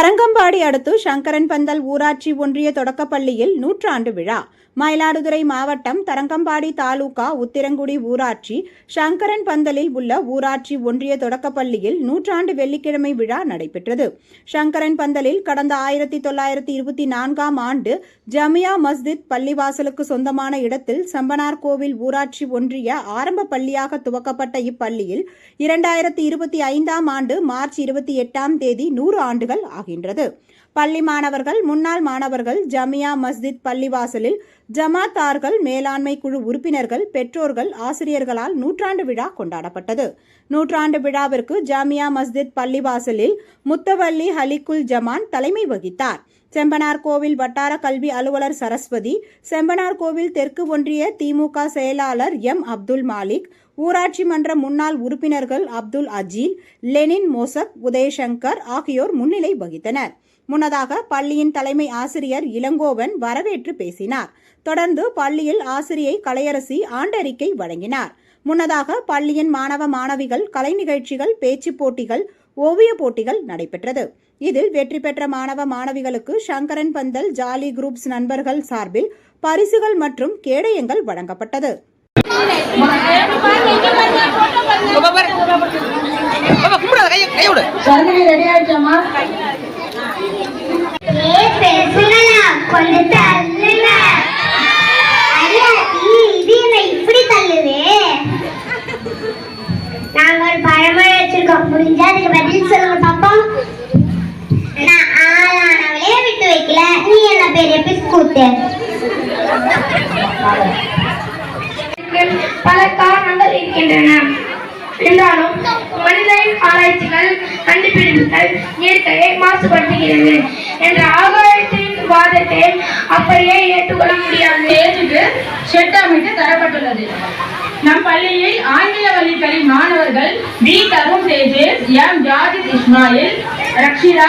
தரங்கம்பாடி அடுத்து சங்கரன் பந்தல் ஊராட்சி ஒன்றிய தொடக்கப்பள்ளியில் நூற்றாண்டு விழா. மயிலாடுதுறை மாவட்டம் தரங்கம்பாடி தாலுகா உத்திரங்குடி ஊராட்சி சங்கரன் பந்தலில் உள்ள ஊராட்சி ஒன்றிய தொடக்கப்பள்ளியில் நூற்றாண்டு வெள்ளிக்கிழமை விழா நடைபெற்றது. சங்கரன் பந்தலில் கடந்த ஆயிரத்தி தொள்ளாயிரத்தி இருபத்தி நான்காம் ஆண்டு ஜமியா மஸ்ஜித் பள்ளிவாசலுக்கு சொந்தமான இடத்தில் சம்பனார் கோவில் ஊராட்சி ஒன்றிய ஆரம்ப பள்ளியாக துவக்கப்பட்ட இப்பள்ளியில் இரண்டாயிரத்தி இருபத்தி ஐந்தாம் ஆண்டு மார்ச் இருபத்தி எட்டாம் தேதி நூறு ஆண்டுகள் ஆகின்றது பள்ளி மாணவர்கள் முன்னாள் மாணவர்கள் ஜமியா மஸ்ஜித் பள்ளிவாசலில் ஜமாத்தார்கள் மேலாண்மை குழு உறுப்பினர்கள் பெற்றோர்கள் ஆசிரியர்களால் நூற்றாண்டு விழா கொண்டாடப்பட்டது. நூற்றாண்டு விழாவிற்கு ஜாமியா மஸ்ஜித் பள்ளிவாசலில் முத்தவல்லி ஹலிகுல் ஜமான் தலைமை வகித்தார். செம்பனார் கோவில் வட்டார கல்வி அலுவலர் சரஸ்வதி செம்பனார் கோவில் தெற்கு ஒன்றிய திமுக செயலாளர் எம் அப்துல் மாலிக் ஊராட்சி மன்ற முன்னாள் உறுப்பினர்கள் அப்துல் அஜீல் லெனின் மோசக் உதயசங்கர் ஆகியோர் முன்னிலை வகித்தனர். முன்னதாக பள்ளியின் தலைமை ஆசிரியர் இளங்கோவன் வரவேற்று பேசினார். தொடர்ந்து பள்ளியில் ஆசிரியை கலையரசி ஆண்டறிக்கை வழங்கினார். முன்னதாக பள்ளியின் மாணவ மாணவிகள் கலை நிகழ்ச்சிகள் பேச்சுப் போட்டிகள் ஓவிய போட்டிகள் நடைபெற்றது. இதில் வெற்றி பெற்ற மாணவ மாணவிகளுக்கு சங்கரன் பந்தல் ஜாலி குரூப்ஸ் நண்பர்கள் சார்பில் பரிசுகள் மற்றும் கேடயங்கள் வழங்கப்பட்டது. நாங்க ஒரு பழமொழி வச்சிருக்கோம். முடிஞ்சா அதுக்கு பல காரணங்கள் இருக்கின்றன. என்றாலும் மனிதனின் ஆராய்ச்சிகள் கண்டுபிடிப்புகள் இயற்கையை மாசுபடுத்துகிறது. என்ற ஆகாயத்தின் வாதத்தை அப்படியே ஏற்றுக்கொள்ள முடியாது. ஷெட் அமைத்து தரப்பட்டுள்ளது. நம் பள்ளியில் ஆங்கில வழி பள்ளி மாணவர்கள் பி தருண் தேஜேஷ் எம். ஜாஜித் இஸ்மாயில் ரக்ஷிதா